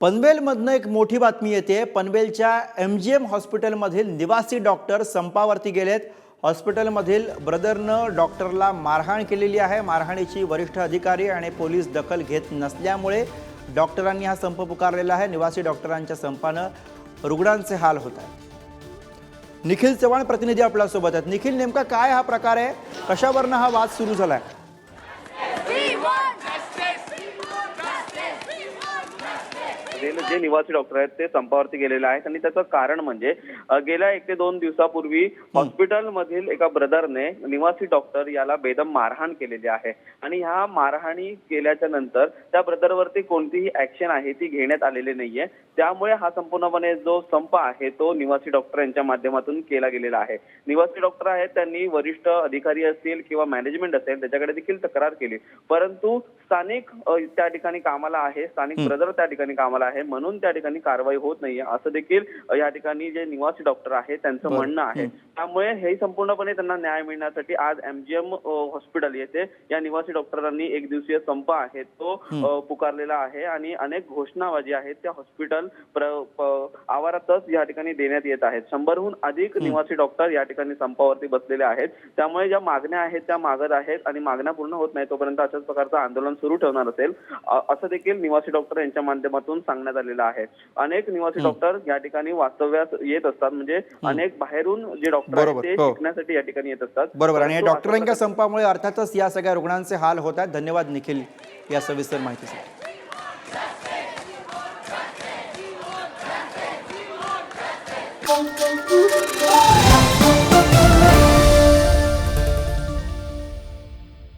पनवेलमधनं एक मोठी बातमी येते. पनवेलच्या एम जी एम हॉस्पिटलमधील निवासी डॉक्टर संपावरती गेलेत. हॉस्पिटलमधील ब्रदरनं डॉक्टरला मारहाण केलेली आहे. मारहाणीची वरिष्ठ अधिकारी आणि पोलीस दखल घेत नसल्यामुळे डॉक्टरांनी हा संप पुकारलेला आहे. निवासी डॉक्टरांच्या संपानं रुग्णांचे हाल होत आहेत. निखिल चव्हाण प्रतिनिधी आपल्यासोबत आहेत. निखिल नेमका काय हा प्रकार आहे? कशावरनं हा वाद सुरू झाला आहे जे जे निवासी डॉक्टर आहेत ते संपावरती गेलेले आहेत. आणि त्याचं कारण म्हणजे गेल्या एक ते दोन दिवसापूर्वी हॉस्पिटलमधील एका ब्रदरने निवासी डॉक्टर याला बेदम मारहाण केलेली आहे. आणि ह्या मारहाणी केल्याच्यानंतर त्या ब्रदरवरती कोणतीही ऍक्शन आहे ती घेण्यात आलेली नाहीये. त्यामुळे हा संपूर्णपणे जो संप आहे तो निवासी डॉक्टर यांच्या माध्यमातून केला गेलेला आहे. निवासी डॉक्टर आहेत त्यांनी वरिष्ठ अधिकारी असतील किंवा मॅनेजमेंट असेल त्याच्याकडे देखील तक्रार केली. परंतु स्थानिक त्या ठिकाणी कामाला आहे स्थानिक ब्रदर त्या ठिकाणी कामाला आहे म्हणून त्या ठिकाणी कारवाई होत नाहीये. असं देखील या ठिकाणी जे निवासी डॉक्टर आहे त्यांचं. म्हणणं आहे. त्यामुळे हे संपूर्णपणे त्यांना न्याय मिळण्यासाठी आज एमजीएम हॉस्पिटल येथे या निवासी डॉक्टरांनी एक दिवसीय संप आहे तो पुकारलेला आहे आणि अनेक घोषणाबाजी आहेत. त्या हॉस्पिटल आवारातच या ठिकाणी देण्यात येत आहेत. शंभरहून अधिक निवासी डॉक्टर या ठिकाणी संपावरती बसलेले आहेत. त्यामुळे ज्या मागण्या आहेत त्या मागत आहेत आणि मागण्या पूर्ण होत नाही तोपर्यंत अशाच प्रकारचं आंदोलन सुरू ठेवणार असेल. असं देखील निवासी डॉक्टर यांच्या माध्यमातून सांगण्यात आलेलं आहे. अनेक निवासी डॉक्टर या ठिकाणी वास्तव्यात येत असतात. म्हणजे अनेक बाहेरून जे डॉक्टर ते हो. शिकण्यासाठी या ठिकाणी येत असतात. बरोबर. आणि डॉक्टरांच्या संपामुळे अर्थातच या सगळ्या रुग्णांचे हाल होत आहेत. धन्यवाद निखिल या सविस्तर माहितीसाठी.